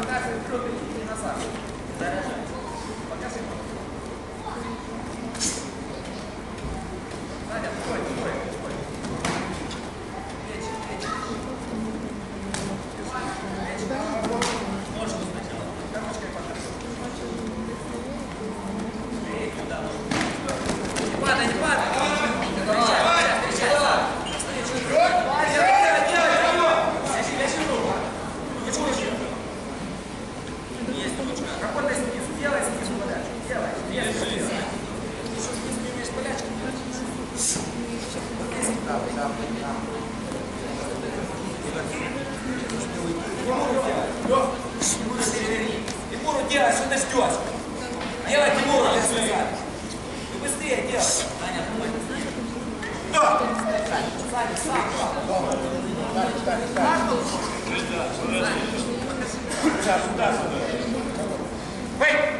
показывает, кто прилетит на Сашу. Заражает. Тимуру делай, что ты ждешь? Делай Тимура! Ты быстрее делай! Саня, помоги. Да! Саня, сам! Саня, Саня, Саня! Сюда, сюда, сюда! Эй!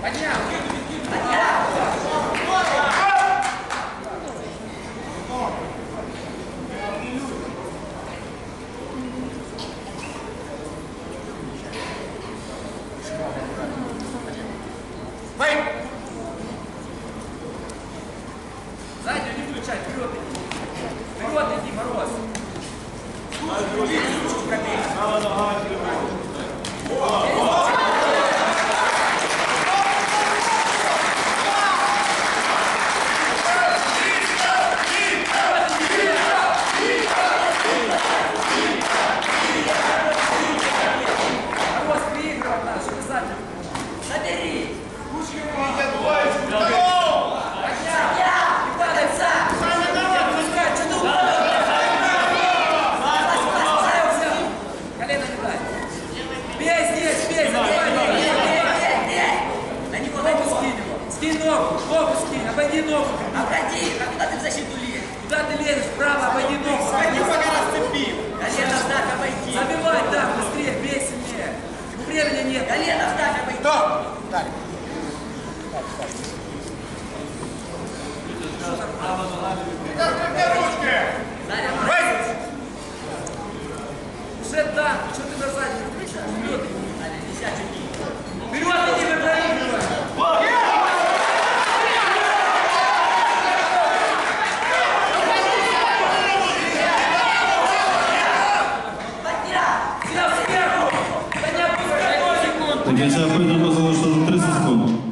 Поднял! Забей, забей! На него, на него! Скинь ногу, ногу скинь, обойди ногу! Обходи, а куда ты в защиту лезешь? Куда ты лезешь? Вправо, обойди ногу! Сходи пока раз цепи! Колено в так обойди! Забивай так, быстрее, бей сильнее! Времени нет! Колено в так обойди! Стоп! Так. Так, так. Что там? Как ты ручки? Заря, Уже так, что ты назад не включаешь? Дівчата, пойду позволу, що за 30 секунд.